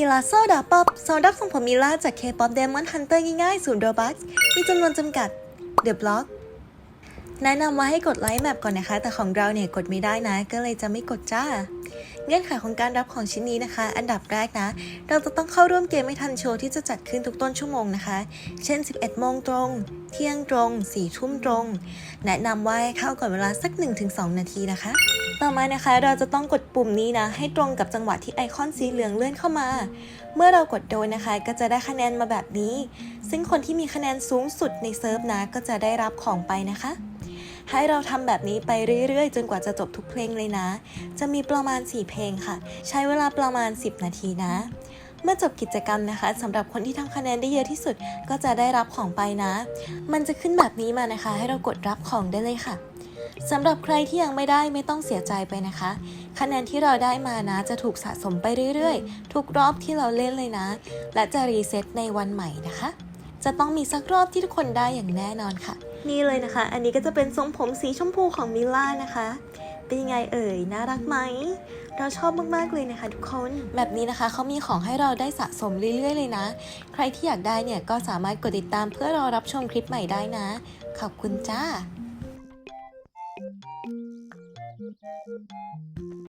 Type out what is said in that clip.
ทีลาโซดาป๊อปซอรับส่งผมมิล่าจาก K-POP Demon Hunter ง่ายๆ ศูนย์โรบัคมีจำนวนจำกัด The Block แนะนำว่าให้กดไลค์แมปก่อนนะคะ แต่ของเราเนี่ยกดไม่ได้นะ ก็เลยจะไม่กดจ้า เงื่อนไขของการรับของชิ้นนี้นะคะ อันดับแรกนะ เราจะต้องเข้าร่วมเกมไม่ทันโชว์ที่จะจัดขึ้นทุกต้นชั่วโมงนะคะ เช่น 11 โมงตรง เที่ยงตรง 4 ทุ่มตรง แนะนำว่าเข้าก่อนเวลาสัก 1-2 นาทีนะคะ ต่อมานะคะ เราจะต้องกดปุ่มนี้นะ ให้ตรงกับจังหวะที่ไอคอนสีเหลืองเลื่อนเข้ามา เมื่อเรากดโดนนะคะ ก็จะได้คะแนนมาแบบนี้ ซึ่งคนที่มีคะแนนสูงสุดในเซิร์ฟนะ ก็จะได้รับของไปนะคะ ให้เราทำแบบนี้ไปเรื่อยๆ จนกว่าจะจบทุกเพลงเลยนะ จะมีประมาณ 4 เพลงค่ะ ใช้เวลาประมาณ 10 นาทีนะเมื่อจบกิจกรรมนะคะสำหรับคนที่ทำคะแนนได้เยอะที่สุดก็จะได้รับของไปนะ มันจะขึ้นแบบนี้มานะคะ ให้เรากดรับของได้เลยค่ะสำหรับใครที่ยังไม่ได้ไม่ต้องเสียใจไปนะคะ คะแนนที่เราได้มานะ จะถูกสะสมไปเรื่อยๆ ทุกรอบที่เราเล่นเลยนะ และจะรีเซ็ตในวันใหม่นะคะ จะต้องมีสักรอบที่ทุกคนได้อย่างแน่นอนค่ะ นี่เลยนะคะ อันนี้ก็จะเป็นทรงผมสีชมพูของมิล่านะคะ เป็นยังไงเอ่ย น่ารักไหม เราชอบมากๆเลยนะคะทุกคน แบบนี้นะคะเขามีของให้เราได้สะสมเรื่อยๆเลยนะ ใครที่อยากได้เนี่ยก็สามารถกดติดตามเพื่อรอรับชมคลิปใหม่ได้นะ ขอบคุณจ้า